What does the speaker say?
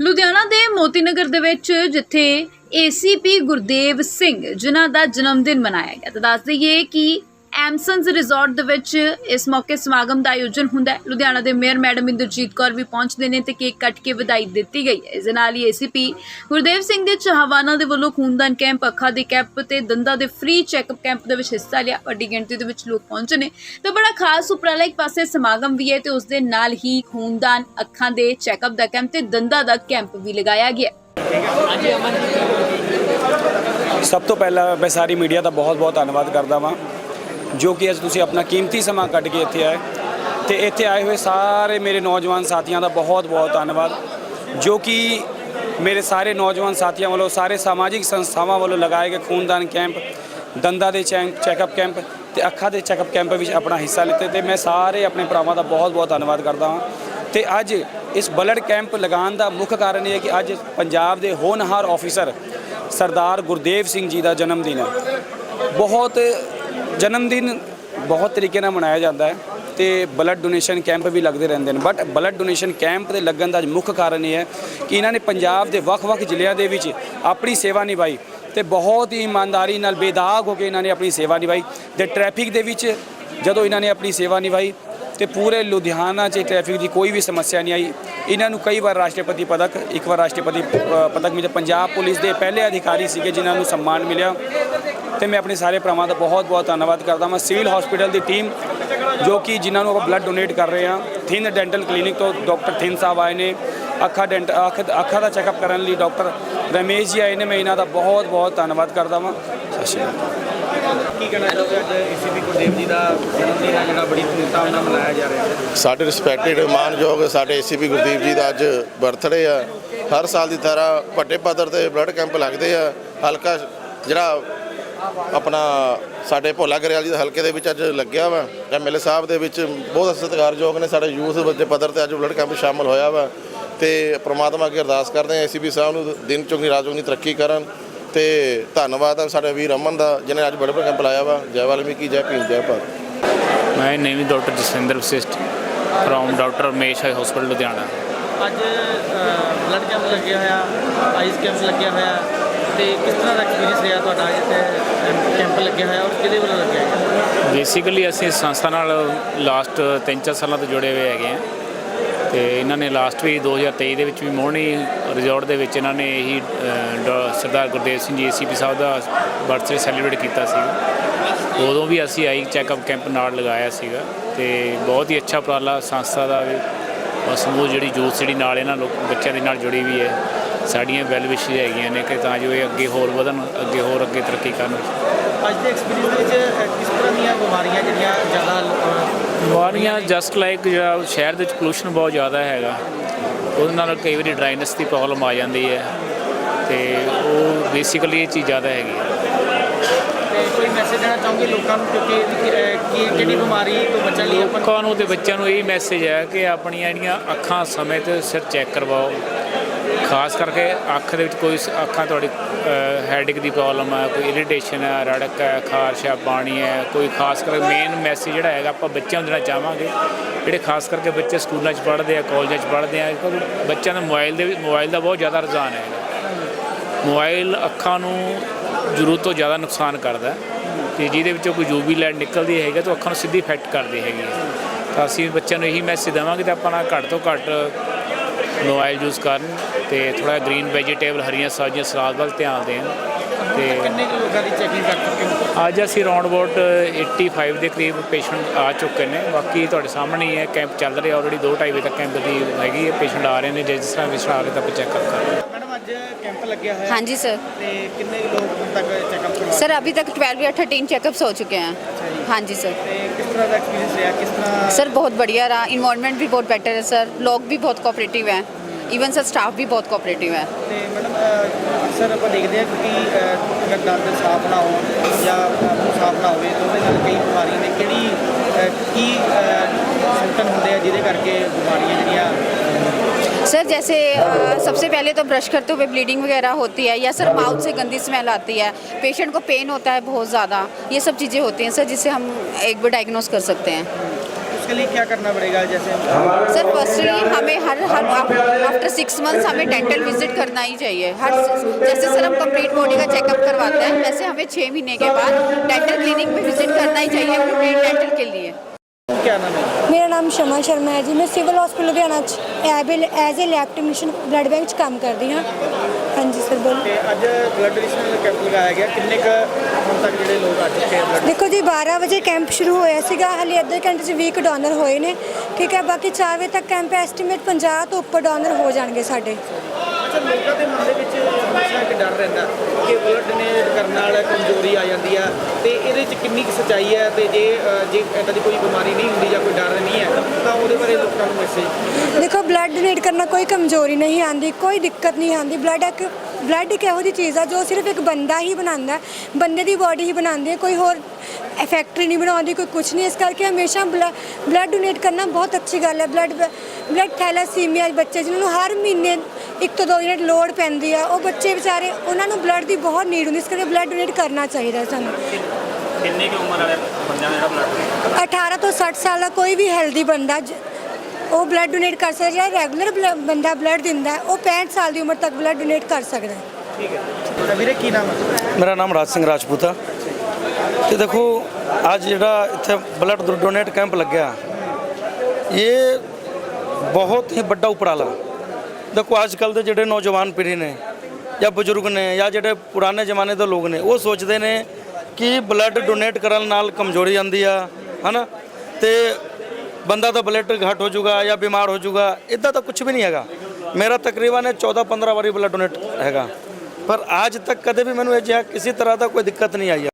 ਲੁਧਿਆਣਾ ਦੇ ਮੋਤੀ ਨਗਰ ਦੇ ਵਿੱਚ ਜਿੱਥੇ ਏਸੀਪੀ ਗੁਰਦੇਵ ਸਿੰਘ, ਜਿਨ੍ਹਾਂ ਦਾ ਜਨਮ ਦਿਨ ਮਨਾਇਆ ਗਿਆ। ਤਾਂ ਦੱਸ ਦਈਏ ਕਿ ਐਮਸਨਸ ਰਿਜ਼ੋਰਟ ਦੇ ਵਿੱਚ ਇਸ ਮੌਕੇ ਸਮਾਗਮ ਦਾ ਆਯੋਜਨ ਹੁੰਦਾ ਹੈ। ਲੁਧਿਆਣਾ ਦੇ ਮੇਅਰ ਮੈਡਮ ਇੰਦਰਜੀਤ ਕੌਰ ਵੀ ਪਹੁੰਚਦੇ ਨੇ ਤੇ ਕੇਕ ਕੱਟ ਕੇ ਵਧਾਈ ਦਿੱਤੀ ਗਈ ਇਸ ਦੇ ਨਾਲ ਹੀ ਏਸੀਪੀ ਗੁਰਦੇਵ ਸਿੰਘ ਦੇ ਚਾਹਵਾਨਾਂ ਦੇ ਵੱਲੋਂ ਖੂਨਦਾਨ ਕੈਂਪ, ਅੱਖਾਂ ਦੇ ਕੈਂਪ ਤੇ ਦੰਦਾਂ ਦੇ ਫ੍ਰੀ ਚੈੱਕਅਪ ਕੈਂਪ ਦੇ ਵਿੱਚ ਹਿੱਸਾ ਲਿਆ। ਵੱਡੀ ਗਿਣਤੀ ਦੇ ਵਿੱਚ ਲੋਕ ਪਹੁੰਚੇ ਨੇ। ਤੇ ਬੜਾ ਖਾਸ ਉਪਰਾਲਾ ਇੱਕ ਪਾਸੇ ਸਮਾਗਮ ਵੀ ਹੈ ਤੇ ਉਸ ਦੇ ਨਾਲ ਹੀ ਖੂਨਦਾਨ, ਅੱਖਾਂ ਦੇ ਚੈੱਕਅਪ ਦਾ ਕੈਂਪ ਤੇ ਦੰਦਾਂ ਦਾ ਕੈਂਪ ਵੀ ਲਗਾਇਆ ਗਿਆ ਸਭ ਤੋਂ ਪਹਿਲਾਂ ਮੈਂ ਸਾਰੀ ਮੀਡੀਆ ਦਾ ਬਹੁਤ-ਬਹੁਤ ਧੰਨਵਾਦ ਕਰਦਾ ਵਾਂ। ਜੋ ਕਿ ਅੱਜ ਤੁਸੀਂ ਆਪਣਾ ਕੀਮਤੀ ਸਮਾਂ ਕੱਢ ਕੇ ਇੱਥੇ ਆਏ। ਤੇ ਇੱਥੇ ਆਏ ਹੋਏ ਸਾਰੇ ਮੇਰੇ ਨੌਜਵਾਨ ਸਾਥੀਆਂ ਦਾ ਬਹੁਤ-ਬਹੁਤ ਧੰਨਵਾਦ। ਜੋ ਕਿ ਮੇਰੇ ਸਾਰੇ ਨੌਜਵਾਨ ਸਾਥੀਆਂ ਵੱਲੋਂ, ਸਾਰੇ ਸਮਾਜਿਕ ਸੰਸਥਾਵਾਂ ਵੱਲੋਂ ਲਗਾਏ ਗਏ ਖੂਨਦਾਨ ਕੈਂਪ, ਦੰਦਾਂ ਦੇ ਚੈੱਕ- ਚੈੱਕਅਪ ਕੈਂਪ ਤੇ ਅੱਖਾਂ ਦੇ ਚੈੱਕਅਪ ਕੈਂਪ ਵਿੱਚ ਆਪਣਾ ਹਿੱਸਾ ਲਿੱਤੇ ਤੇ ਮੈਂ ਸਾਰੇ ਆਪਣੇ ਭਰਾਵਾਂ ਦਾ ਬਹੁਤ-ਬਹੁਤ ਧੰਨਵਾਦ ਕਰਦਾ ਹਾਂ। ਤੇ ਅੱਜ ਇਸ ਬਲੱਡ ਕੈਂਪ ਲਗਾਉਣ ਦਾ ਮੁੱਖ ਕਾਰਨ ਇਹ ਹੈ ਕਿ ਅੱਜ ਪੰਜਾਬ ਦੇ ਹੋਣਹਾਰ ਆਫੀਸਰ ਸਰਦਾਰ ਗੁਰਦੇਵ ਸਿੰਘ ਜੀ ਦਾ ਜਨਮ ਦਿਨ ਹੈ। ਬਹੁਤ ਜਨਮ ਦਿਨ ਬਹੁਤ ਤਰੀਕੇ ਨਾਲ ਮਨਾਇਆ ਜਾਂਦਾ ਹੈ ਤੇ ਬਲੱਡ ਡੋਨੇਸ਼ਨ ਕੈਂਪ ਵੀ ਲੱਗਦੇ ਰਹਿੰਦੇ ਨੇ। ਬਟ ਬਲੱਡ ਡੋਨੇਸ਼ਨ ਕੈਂਪ ਦੇ ਲੱਗਣ ਦਾ ਮੁੱਖ ਕਾਰਨ ਇਹ ਹੈ ਕਿ ਇਹਨਾਂ ਨੇ ਪੰਜਾਬ ਦੇ ਵੱਖ-ਵੱਖ ਜ਼ਿਲ੍ਹਿਆਂ ਦੇ ਵਿੱਚ ਆਪਣੀ ਸੇਵਾ ਨਿਭਾਈ ਤੇ ਬਹੁਤ ਹੀ ਇਮਾਨਦਾਰੀ ਨਾਲ ਬੇਦਾਗ ਹੋ ਕੇ ਇਹਨਾਂ ਨੇ ਆਪਣੀ ਸੇਵਾ ਨਿਭਾਈ ਤੇ ਟ੍ਰੈਫਿਕ ਦੇ ਵਿੱਚ ਜਦੋਂ ਇਹਨਾਂ ਨੇ ਆਪਣੀ ਸੇਵਾ ਨਿਭਾਈ ਤੇ ਪੂਰੇ ਲੁਧਿਆਣਾ 'ਚ ਟ੍ਰੈਫਿਕ ਦੀ ਕੋਈ ਵੀ ਸਮੱਸਿਆ ਨਹੀਂ ਆਈ। ਇਹਨਾਂ ਨੂੰ ਕਈ ਵਾਰ ਰਾਸ਼ਟਰਪਤੀ ਪਦਕ, ਇੱਕ ਵਾਰ ਰਾਸ਼ਟਰਪਤੀ ਪਦਕ ਮਿਲਿਆ। ਪੰਜਾਬ ਪੁਲਿਸ ਦੇ ਪਹਿਲੇ ਅਧਿਕਾਰੀ ਸੀਗੇ ਜਿਨ੍ਹਾਂ ਨੂੰ ਸਨਮਾਨ ਮਿਲਿਆ। ਤੇ ਮੈਂ ਆਪਣੇ ਸਾਰੇ ਭਰਾਵਾਂ ਦਾ ਬਹੁਤ ਬਹੁਤ ਧੰਨਵਾਦ ਕਰਦਾ ਹਾਂ ਸਿਵਲ ਹਸਪੀਟਲ ਦੀ ਟੀਮ ਜੋ ਕਿ ਜਿਨ੍ਹਾਂ ਨੂੰ ਆਪਾਂ ਬਲੱਡ ਡੋਨੇਟ ਕਰ ਰਹੇ ਹਾਂ। ਥਿਨ ਡੈਂਟਲ ਕਲੀਨਿਕ ਤੋਂ ਡਾਕਟਰ ਥਿਨ ਸਾਹਿਬ ਆਏ ਨੇ। ਅੱਖਾਂ ਡੈਂਟ ਅੱਖ ਅੱਖਾਂ ਦਾ ਚੈੱਕਅਪ ਕਰਨ ਲਈ ਡਾਕਟਰ ਰਮੇਸ਼ ਜੀ ਆਏ ਨੇ। ਮੈਂ ਇਹਨਾਂ ਦਾ ਬਹੁਤ ਬਹੁਤ ਧੰਨਵਾਦ ਕਰਦਾ ਹਾਂ ਸਤਿ ਸ਼੍ਰੀ ਅਕਾਲ। ਕੀ ਕਹਿਣਾ ਚਾਹੋਗੇ ਅੱਜ ਏਸੀਪੀ ਗੁਰਦੇਵ ਜੀ ਦਾ ਜਨਮ ਦਿਨ ਹੈ ਜਿਹੜਾ ਬੜੀ ਧੂਮਧਾਮ ਨਾਲ ਮਨਾਇਆ ਜਾ ਰਿਹਾ ਹੈ? ਸਾਡੇ ਰਿਸਪੈਕਟਡ ਮਾਨਯੋਗ ਸਾਡੇ ਏਸੀਪੀ ਗੁਰਦੀਪ ਜੀ ਦਾ ਅੱਜ ਬਰਥਡੇ ਆ। ਹਰ ਸਾਲ ਦੀ ਤਰ੍ਹਾਂ ਵੱਡੇ ਪੱਧਰ ਤੇ ਬਲੱਡ ਕੈਂਪ ਲੱਗਦੇ ਆ। ਹਲਕਾ ਜਿਹੜਾ ਆਪਣਾ ਸਾਡੇ ਭੋਲਾ ਗਰੇਵਾਲ ਜੀ ਦੇ ਹਲਕੇ ਦੇ ਵਿੱਚ ਅੱਜ ਲੱਗਿਆ ਵਾ ਐਮਐਲਏ ਸਾਹਿਬ ਦੇ ਵਿੱਚ ਬਹੁਤ ਸਤਿਕਾਰਯੋਗ ਨੇ ਸਾਡੇ ਯੂਥ ਵੱਡੇ ਪੱਧਰ ਤੇ ਅੱਜ ਬਲੱਡ ਕੈਂਪ ਸ਼ਾਮਲ ਹੋਇਆ ਵਾ ਤੇ ਪ੍ਰਮਾਤਮਾ ਅੱਗੇ ਅਰਦਾਸ ਕਰਦੇ ਆ ਏਸੀਪੀ ਸਾਹਿਬ ਨੂੰ ਦਿਨ ਚੁੰਗੀ ਰਾਤ ਚੁੰਗੀ ਤਰੱਕੀ ਕਰਨ ਤੇ ਧੰਨਵਾਦ ਆ ਸਾਡੇ ਵੀਰ ਅਮਨ ਦਾ ਜਿਹਨੇ ਅੱਜ ਬਲੱਡ ਕੈਂਪ ਲਾਇਆ ਵਾ ਜੈ ਵਾਲਮੀਕੀ ਜੈ ਭੀਮ ਜੈ Bharat name is Dr. Jasinder Vasist from Dr. Ramesh Eye Hospital Ludhiana. ਅੱਜ ਬਲੱਡ ਕੈਂਪ ਲੱਗਿਆ ਹੋਇਆ ਆਈਸ ਕੈਂਪ ਲੱਗਿਆ ਹੋਇਆ ਤੇ ਕਿਸ ਤਰ੍ਹਾਂ ਦਾ ਐਕਸਪੀਰੀਅੰਸ ਰਿਹਾ ਤੁਹਾਡਾ ਜਿੱਥੇ ਕੈਂਪ ਲੱਗਿਆ ਹੋਇਆ ਔਰ ਕਿਹਦੇ ਵੱਲੋਂ ਲੱਗਿਆ ਹੈ ਬੇਸਿਕਲੀ ਅਸੀਂ ਇਸ ਸੰਸਥਾ ਨਾਲ ਲਾਸਟ 3-4 ਸਾਲਾਂ ਤੋਂ ਜੁੜੇ ਹੋਏ ਹੈਗੇ ਆ ਤੇ ਇਹਨਾਂ ਨੇ ਲਾਸਟ ਵੀ 2023 ਦੇ ਵਿੱਚ ਵੀ ਮੋਹਣੀ ਰਿਜ਼ੋਰਟ ਦੇ ਵਿੱਚ ਇਹਨਾਂ ਨੇ ਇਹੀ ਅ, ਸਰਦਾਰ ਗੁਰਦੇਵ ਸਿੰਘ ਜੀ ਏਸੀਪੀ ਸਾਹਿਬ ਦਾ ਬਰਥਡੇ ਸੈਲੀਬ੍ਰੇਟ ਕੀਤਾ ਸੀ। ਉਦੋਂ ਵੀ ਅਸੀਂ ਆਈ ਚੈੱਕਅਪ ਕੈਂਪ ਨਾਲ ਲਗਾਇਆ ਸੀਗਾ ਤੇ ਬਹੁਤ ਹੀ ਅੱਛਾ ਉਪਰਾਲਾ ਸੰਸਥਾ ਦਾ ਵੀ ਔਰ ਸਮੂਹ ਜਿਹੜੀ ਯੂਥ ਜਿਹੜੀ ਨਾਲ ਇਹਨਾਂ ਲੋਕ ਬੱਚਿਆਂ ਦੇ ਨਾਲ ਜੁੜੀ ਵੀ ਹੈ। ਸਾਡੀਆਂ ਵੈਲ ਵਿਸ਼ੇਸ ਹੈਗੀਆਂ ਨੇ ਕਿ ਤਾਂ ਜੋ ਇਹ ਅੱਗੇ ਹੋਰ ਵਧਣ ਅੱਗੇ ਹੋਰ ਅੱਗੇ ਤਰੱਕੀ ਕਰਨ। ਅੱਜ ਦੇ ਐਕਸਪੀਰੀਅੰਸ ਦੇ ਵਿੱਚ ਕਿਸ ਤਰ੍ਹਾਂ ਦੀਆਂ ਬਿਮਾਰੀਆਂ ਜਿਹੜੀਆਂ ਜ਼ਿਆਦਾ ਬਿਮਾਰੀਆਂ ਜਸਟ ਲਾਈਕ ਜਿਹੜਾ ਸ਼ਹਿਰ ਦੇ ਵਿੱਚ ਪੋਲੂਸ਼ਨ ਬਹੁਤ ਜ਼ਿਆਦਾ ਹੈਗਾ ਉਹਦੇ ਨਾਲ ਕਈ ਵਾਰੀ ਡਰਾਈਨੈਸ ਦੀ ਪ੍ਰੋਬਲਮ ਆ ਜਾਂਦੀ ਹੈ ਤੇ ਉਹ ਬੇਸਿਕਲੀ ਇਹ ਚੀਜ਼ ਜ਼ਿਆਦਾ ਹੈਗੀ ਕੋਈ ਮੈਸੇਜ ਦੇਣਾ ਚਾਹੋਗੇ ਲੋਕਾਂ ਨੂੰ ਕਿਉਂਕਿ ਕਿਹੜੀ ਬਿਮਾਰੀ ਤੋਂ ਬਚਣ ਲਈ ਆਪਾਂ ਲੋਕਾਂ ਨੂੰ ਤੇ ਬੱਚਿਆਂ ਨੂੰ ਇਹ ਮੈਸੇਜ ਹੈ ਕਿ ਆਪਣੀਆਂ ਜਿਹੜੀਆਂ ਅੱਖਾਂ ਸਮੇਂ ਤੇ ਸਿਰ ਚੈੱਕ ਕਰਵਾਓ। ਖਾਸ ਕਰਕੇ ਅੱਖ ਦੇ ਵਿੱਚ ਕੋਈ ਸ- ਅੱਖਾਂ ਤੁਹਾਡੀ ਹੈਡਿਕ ਦੀ ਪ੍ਰੋਬਲਮ ਹੈ, ਕੋਈ ਇਰੀਟੇਸ਼ਨ ਹੈ, ਰੜਕ ਹੈ, ਖਾਰਸ਼ ਹੈ, ਪਾਣੀ ਹੈ, ਕੋਈ ਖਾਸ ਕਰਕੇ ਮੇਨ ਮੈਸੇਜ ਜਿਹੜਾ ਹੈਗਾ ਆਪਾਂ ਬੱਚਿਆਂ ਨੂੰ ਦੇਣਾ ਚਾਹਾਂਗੇ, ਜਿਹੜੇ ਖਾਸ ਕਰਕੇ ਬੱਚੇ ਸਕੂਲਾਂ 'ਚ ਪੜ੍ਹਦੇ ਆ ਕਾਲਜਾਂ 'ਚ ਪੜ੍ਹਦੇ ਆ ਕਿਉਂਕਿ ਬੱਚਿਆਂ ਦਾ ਮੋਬਾਈਲ ਦੇ ਮੋਬਾਈਲ ਦਾ ਬਹੁਤ ਜ਼ਿਆਦਾ ਰੁਝਾਨ ਹੈ। ਮੋਬਾਈਲ ਅੱਖਾਂ ਨੂੰ ਜ਼ਰੂਰਤ ਤੋਂ ਜ਼ਿਆਦਾ ਨੁਕਸਾਨ ਕਰਦਾ ਹੈ ਤੇ ਜਿਹਦੇ ਵਿੱਚੋਂ ਕੋਈ ਯੂਵੀ ਲਾਈਟ ਨਿਕਲਦੀ ਹੈਗੀ ਤਾਂ ਅੱਖਾਂ ਨੂੰ ਸਿੱਧੀ ਇਫੈਕਟ ਕਰਦੀ ਹੈਗੀ ਹੈ ਤਾਂ ਅਸੀਂ ਬੱਚਿਆਂ ਨੂੰ ਇਹੀ ਮੈਸੇਜ ਦੇਵਾਂਗੇ ਤਾਂ ਆਪਾਂ ਘੱਟ ਤੋਂ ਘੱਟ ਮੋਬਾਈਲ ਯੂਜ਼ ਕਰਨ ਤੇ ਥੋੜਾ ਗ੍ਰੀਨ ਵੈਜੀਟੇਬਲ ਹਰੀਆਂ ਸਬਜ਼ੀਆਂ ਸਲਾਦ ਵੱਲ ਧਿਆਨ ਦੇਣ ਤੇ ਕਿੰਨੇ ਕੁ ਲੋਕਾਂ ਦੀ ਚੈਕਿੰਗ ਕਰ ਚੁੱਕੇ ਹੋ? ਅੱਜ ਅਸੀਂ ਰਾਉਂਡ ਅਬਾਊਟ 85 ਦੇ ਕਰੀਬ ਪੇਸ਼ੈਂਟ ਆ ਚੁੱਕੇ ਨੇ। ਬਾਕੀ ਤੁਹਾਡੇ ਸਾਹਮਣੇ ਹੀ ਹੈ ਕੈਂਪ ਚੱਲ ਰਿਹਾ ਆਲਰੇਡੀ 2:30 ਵਜੇ ਤੱਕ ਕੈਂਪ ਦੀ ਹੈਗੀ ਹੈ ਪੇਸ਼ੈਂਟ ਆ ਰਹੇ ਨੇ ਜਿਸ ਤਰ੍ਹਾਂ ਵਿਸ਼ਾ ਆ ਰਹੇ ਤਾਂ ਆਪਾਂ ਚੈੱਕ ਕਰ ਰਹੇ ਮੈਡਮ ਅੱਜ ਕੈਂਪ ਲੱਗਿਆ ਹੋਇਆ हाँ जी सर ਤੇ ਕਿੰਨੇ ਕੁ ਲੋਕ ਹੁਣ ਤੱਕ ਚੈੱਕਅਪ ਕਰਵਾ सर अभी तक 12 या 13 चेकअप्स हो चुके हैं जी। हाँ जी सर ਤੇ ਕਿਸ ਤਰ੍ਹਾਂ ਦਾ ਐਕਸਪੀਰੀਅੰਸ ਰਿਹਾ ਕਿਸ ਤਰ੍ਹਾਂ सर बहुत बढ़िया रहा इन्वायरमेंट भी बहुत बेटर है सर लोग भी बहुत कोऑपरेटिव हैं इवन सर स्टाफ भी बहुत कोऑपरेटिव है ਤੇ ਮੈਡਮ ਅਹ, ਅਕਸਰ ਆਪਾਂ ਦੇਖਦੇ ਹਾਂ ਕਿ ਅਹ, ਅਗਰ ਦੰਦ ਸਾਫ਼ ਨਾ ਹੋਣ ਜਾਂ ਮੂੰਹ ਸਾਫ਼ ਨਾ ਹੋਵੇ ਤਾਂ ਉਹਦੇ ਨਾਲ ਕਈ ਬਿਮਾਰੀਆਂ ਨੇ ਕਿਹੜੀ ਅਹ, ਕੀ ਸਿੰਪਟਮ ਹੁੰਦੇ ਆ ਜਿਹਦੇ ਕਰਕੇ ਬਿਮਾਰੀਆਂ ਜਿਹੜੀਆਂ सर जैसे अ, सबसे पहले तो ब्रश करते हुए ब्लीडिंग वगैरह होती है या सर माउथ से गंदी स्मेल आती है? पेशेंट को पेन होता है बहुत ज़्यादा। ये सब चीज़ें होती हैं सर जिससे हम एक बार डायग्नोस कर सकते हैं। इसके लिए क्या करना पड़ेगा? जैसे सर फर्स्टली हमें हर हर आफ्टर सिक्स मंथ्स हमें डेंटल विज़िट करना ही चाहिए। हर जैसे सर हम कंप्लीट बॉडी का चेकअप करवाते हैं वैसे हमें छः महीने के बाद डेंटल क्लिनिक में विज़िट करना ही चाहिए अपने डेंटल के लिए। क्या नाम है? ਮੇਰਾ ਨਾਮ ਸ਼ਮਾ ਸ਼ਰਮਾ ਹੈ ਜੀ। ਮੈਂ ਸਿਵਲ ਹਸਪੀਟਲ ਲੁਧਿਆਣਾ ਚ able as a lab technician blood bank ਚ ਕੰਮ ਕਰਦੀ ਹਾਂ। ਹਾਂਜੀ ਸਰ ਬੋਲੋ। ਤੇ ਅੱਜ ਬਲੱਡ ਡੋਨੇਸ਼ਨ ਕੈਂਪ ਲਗਾਇਆ ਗਿਆ। ਕਿੰਨੇ ਕ ਹੁਣ ਤੱਕ ਜਿਹੜੇ ਲੋਕ ਆ ਚੁੱਕੇ ਆ ਦੇਖੋ ਜੀ 12 ਵਜੇ ਕੈਂਪ ਸ਼ੁਰੂ ਹੋਇਆ ਸੀਗਾ। ਹਲੇ ਅੱਧੇ ਘੰਟੇ ਚ 20 ਡੋਨਰ ਹੋਏ ਨੇ। ਠੀਕ ਹੈ ਬਾਕੀ 4 ਵਜੇ ਤੱਕ ਕੈਂਪ ਐਸਟੀਮੇਟ 50 ਤੋਂ ਉੱਪਰ ਡੋਨਰ ਹੋ ਜਾਣਗੇ ਸਾਡੇ। ਅੱਛਾ ਲੋਕਾਂ ਦੇ ਮਨ ਦੇ ਵਿੱਚ ਹਮੇਸ਼ਾ ਇੱਕ ਡਰ ਰਹਿੰਦਾ। ਕਿ ਬਲੱਡ ਡੋਨੇਟ ਕਰਨ ਨਾਲ ਕਮਜ਼ੋਰੀ ਆ ਜਾਂਦੀ ਆ ਤੇ ਇਹਦੇ ਚ ਕਿੰਨੀ ਕੁ ਸੱਚਾਈ ਹੈ ਤੇ ਜੇ ਜੇ ਇਦਾਂ ਦੀ ਕੋਈ ਬਿਮਾਰੀ ਨਹੀਂ ਹੁੰਦੀ ਜਾਂ ਕੋਈ ਡਰ ਨਹੀਂ ਹੈ, ਤਾਂ ਉਹਦੇ ਬਾਰੇ ਲੋਕਾਂ ਨੂੰ ਮੈਸੇਜ ਦੇਖੋ ਬਲੱਡ ਡੋਨੇਟ ਕਰਨਾ ਕੋਈ ਕਮਜ਼ੋਰੀ ਨਹੀਂ ਆਂਦੀ, ਕੋਈ ਦਿੱਕਤ ਨਹੀਂ ਆਂਦੀ। ਬਲੱਡ ਇੱਕ ਬਲੱਡ ਇੱਕ ਇਹੋ ਜਿਹੀ ਚੀਜ਼ ਆ ਜੋ ਸਿਰਫ ਇੱਕ ਬੰਦਾ ਹੀ ਬਣਾਉਂਦਾ ਬੰਦੇ ਦੀ ਬਾਡੀ ਹੀ ਬਣਾਉਂਦੀ ਹੈ, ਕੋਈ ਹੋਰ ਫੈਕਟਰੀ ਨਹੀਂ ਬਣਾਉਂਦੀ, ਕੋਈ ਕੁਝ ਨਹੀਂ। ਇਸ ਕਰਕੇ ਹਮੇਸ਼ਾ ਬਲੱਡ ਡੋਨੇਟ ਕਰਨਾ ਬਹੁਤ ਅੱਛੀ ਗੱਲ ਹੈ। ਬਲੱਡ ਬਲੱਡ ਥੈਲਾਸੀਮੀਆ ਬੱਚੇ, ਜਿਨ੍ਹਾਂ ਨੂੰ ਹਰ ਮਹੀਨੇ ਇੱਕ ਤੋਂ ਦੋ ਯੂਨਿਟ ਲੋਡ ਪੈਂਦੀ ਆ ਉਹ ਬੱਚੇ ਵਿਚਾਰੇ ਉਹਨਾਂ ਨੂੰ ਬਲੱਡ ਦੀ ਬਹੁਤ ਨੀਡ ਹੁੰਦੀ ਇਸ ਕਰਕੇ ਬਲੱਡ ਡੋਨੇਟ ਕਰਨਾ ਚਾਹੀਦਾ ਸਾਨੂੰ। ਕਿੰਨੀ ਕੁ ਉਮਰ ਵਾਲੇ ਬੰਦਿਆਂ ਦਾ ਜਿਹੜਾ ਬਲੱਡ 18 ਤੋਂ 60 ਸਾਲ ਦਾ ਕੋਈ ਵੀ ਹੈਲਦੀ ਬੰਦਾ ਉਹ ਬਲੱਡ ਡੋਨੇਟ ਕਰ ਸਕਦਾ ਜਿਹੜਾ ਰੈਗੂਲਰ ਬੰਦਾ ਬਲੱਡ ਦਿੰਦਾ ਹੈ, ਉਹ 65 ਸਾਲ ਦੀ ਉਮਰ ਤੱਕ ਬਲੱਡ ਡੋਨੇਟ ਕਰ ਸਕਦਾ। ਹੈ ਠੀਕ ਹੈ। ਵੀਰੇ ਕੀ ਨਾਮ ਹੈ? ਮੇਰਾ ਨਾਮ ਰਾਜ ਸਿੰਘ ਰਾਜਪੂਤ। ਆ ਤੇ ਦੇਖੋ ਅੱਜ ਜਿਹੜਾ ਇੱਥੇ ਬਲੱਡ ਡੋਨੇਟ ਕੈਂਪ ਲੱਗਿਆ ਇਹ ਬਹੁਤ ਹੀ ਵੱਡਾ ਉਪਰਾਲਾ। ਦੇਖੋ ਅੱਜ ਕੱਲ ਦੇ ਜਿਹੜੇ ਨੌਜਵਾਨ ਪੀੜ੍ਹੀ ਨੇ ਜਾਂ ਬਜ਼ੁਰਗ ਨੇ ਜਾਂ ਜਿਹੜੇ ਪੁਰਾਣੇ ਜ਼ਮਾਨੇ ਦੇ ਲੋਕ ਨੇ, ਉਹ ਸੋਚਦੇ ਨੇ ਕਿ ਬਲੱਡ ਡੋਨੇਟ ਕਰਨ ਨਾਲ ਕਮਜ਼ੋਰੀ ਆਉਂਦੀ ਆ, ਹਨਾ? ਤੇ ਬੰਦਾ ਤਾਂ ਬਲੱਡ ਘੱਟ ਹੋ ਜਾਊਗਾ ਜਾਂ ਬਿਮਾਰ ਹੋ ਜਾਊਗਾ ਇਦਾਂ ਤਾਂ ਕੁਝ ਵੀ ਨਹੀਂ ਹੈਗਾ। ਮੇਰਾ ਤਕਰੀਬਨ 14 15 ਵਾਰੀ ਬਲੱਡ ਡੋਨੇਟ ਹੈਗਾ। ਪਰ ਅੱਜ ਤੱਕ ਕਦੇ ਵੀ ਮੈਨੂੰ ਇਹ ਜਿਹਾ ਕਿਸੇ ਤਰ੍ਹਾਂ ਦਾ ਕੋਈ ਦਿੱਕਤ ਨਹੀਂ ਆਈ ਹੈ